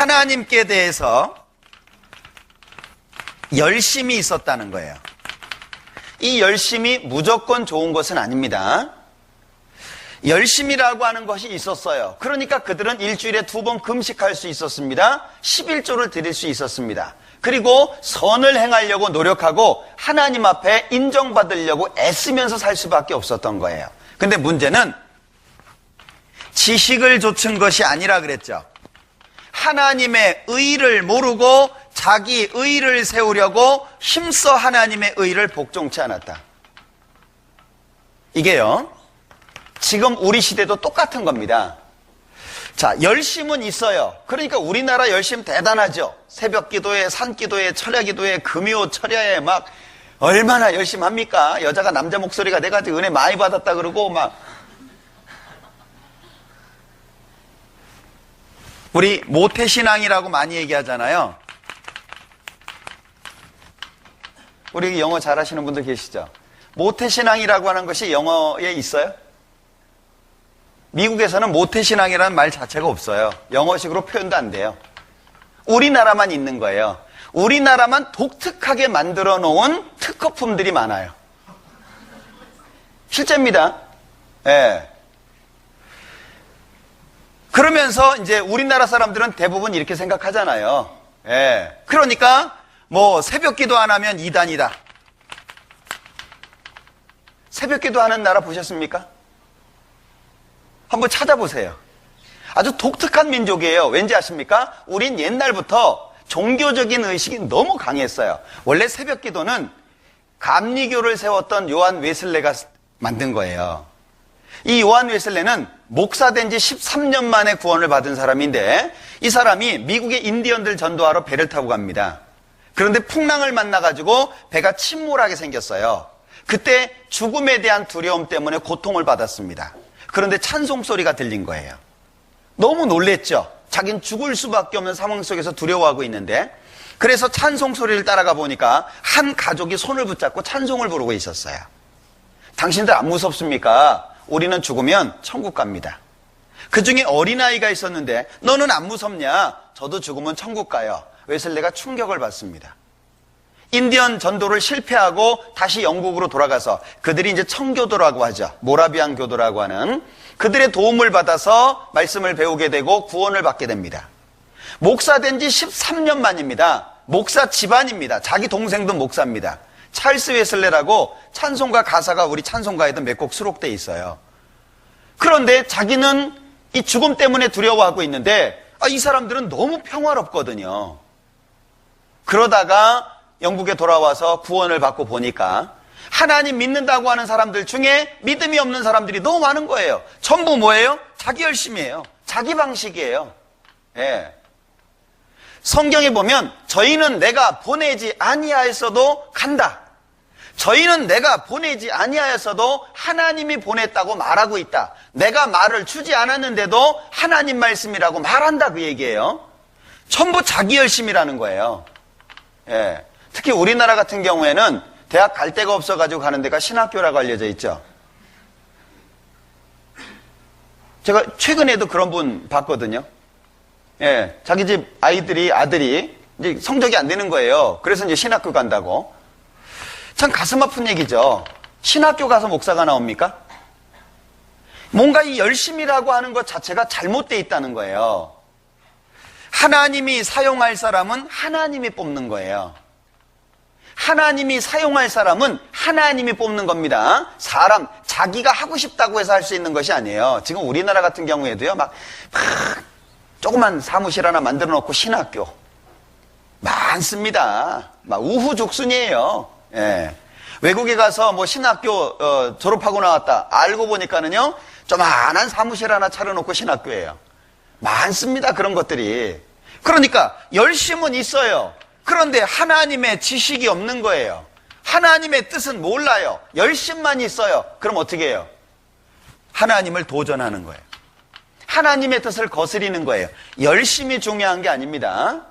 하나님께 대해서 열심이 있었다는 거예요. 이 열심이 무조건 좋은 것은 아닙니다. 열심이라고 하는 것이 있었어요. 그러니까 그들은 일주일에 두 번 금식할 수 있었습니다. 11조를 드릴 수 있었습니다. 그리고 선을 행하려고 노력하고 하나님 앞에 인정받으려고 애쓰면서 살 수밖에 없었던 거예요. 근데 문제는 지식을 좇은 것이 아니라 그랬죠. 하나님의 의를 모르고 자기 의를 세우려고 힘써 하나님의 의를 복종치 않았다. 이게요. 지금 우리 시대도 똑같은 겁니다. 자, 열심은 있어요. 그러니까 우리나라 열심 대단하죠. 새벽 기도에, 산 기도에, 철야 기도에, 금요 철야에 막 얼마나 열심히 합니까? 여자가 남자 목소리가 내가지고 은혜 많이 받았다 그러고 막 우리 모태신앙이라고 많이 얘기하잖아요. 우리 영어 잘하시는 분들 계시죠? 모태신앙이라고 하는 것이 영어에 있어요? 미국에서는 모태신앙이라는 말 자체가 없어요. 영어식으로 표현도 안 돼요. 우리나라만 있는 거예요. 우리나라만 독특하게 만들어 놓은 특허품들이 많아요. 실제입니다. 예. 그러면서 이제 우리나라 사람들은 대부분 이렇게 생각하잖아요. 예. 그러니까 뭐 새벽 기도 안 하면 이단이다. 새벽 기도 하는 나라 보셨습니까? 한번 찾아보세요. 아주 독특한 민족이에요. 왠지 아십니까? 우린 옛날부터 종교적인 의식이 너무 강했어요. 원래 새벽 기도는 감리교를 세웠던 요한 웨슬레가 만든 거예요. 이 요한 웨슬레는 목사된 지 13년 만에 구원을 받은 사람인데 이 사람이 미국의 인디언들 전도하러 배를 타고 갑니다. 그런데 풍랑을 만나가지고 배가 침몰하게 생겼어요. 그때 죽음에 대한 두려움 때문에 고통을 받았습니다. 그런데 찬송 소리가 들린 거예요. 너무 놀랬죠. 자긴 죽을 수밖에 없는 상황 속에서 두려워하고 있는데 그래서 찬송 소리를 따라가 보니까 한 가족이 손을 붙잡고 찬송을 부르고 있었어요. 당신들 안 무섭습니까? 우리는 죽으면 천국 갑니다. 그 중에 어린아이가 있었는데 너는 안 무섭냐? 저도 죽으면 천국 가요. 웨슬레가 충격을 받습니다. 인디언 전도를 실패하고 다시 영국으로 돌아가서 그들이 이제 청교도라고 하죠. 모라비안 교도라고 하는 그들의 도움을 받아서 말씀을 배우게 되고 구원을 받게 됩니다. 목사 된 지 13년 만입니다. 목사 집안입니다. 자기 동생도 목사입니다. 찰스 웨슬레라고 찬송가 가사가 우리 찬송가에도 몇 곡 수록돼 있어요. 그런데 자기는 이 죽음 때문에 두려워하고 있는데 아, 이 사람들은 너무 평화롭거든요. 그러다가 영국에 돌아와서 구원을 받고 보니까 하나님 믿는다고 하는 사람들 중에 믿음이 없는 사람들이 너무 많은 거예요. 전부 뭐예요? 자기 열심이에요. 자기 방식이에요. 예. 성경에 보면 저희는 내가 보내지 아니하였어도 간다. 저희는 내가 보내지 아니하였어도 하나님이 보냈다고 말하고 있다. 내가 말을 주지 않았는데도 하나님 말씀이라고 말한다 그 얘기예요. 전부 자기 열심이라는 거예요. 예. 특히 우리나라 같은 경우에는 대학 갈 데가 없어가지고 가는 데가 신학교라고 알려져 있죠. 제가 최근에도 그런 분 봤거든요. 예, 자기 집 아이들이, 아들이 이제 성적이 안 되는 거예요. 그래서 이제 신학교 간다고. 참 가슴 아픈 얘기죠. 신학교 가서 목사가 나옵니까? 뭔가 이 열심이라고 하는 것 자체가 잘못되어 있다는 거예요. 하나님이 사용할 사람은 하나님이 뽑는 거예요. 하나님이 사용할 사람은 하나님이 뽑는 겁니다. 사람, 자기가 하고 싶다고 해서 할 수 있는 것이 아니에요. 지금 우리나라 같은 경우에도요, 막, 막 조그만 사무실 하나 만들어 놓고 신학교. 많습니다. 막 우후죽순이에요. 예. 외국에 가서 뭐 신학교 어, 졸업하고 나왔다. 알고 보니까는요, 조만한 사무실 하나 차려놓고 신학교예요. 많습니다. 그런 것들이. 그러니까 열심은 있어요. 그런데 하나님의 지식이 없는 거예요. 하나님의 뜻은 몰라요. 열심만 있어요. 그럼 어떻게 해요? 하나님을 도전하는 거예요. 하나님의 뜻을 거스리는 거예요. 열심이 중요한 게 아닙니다.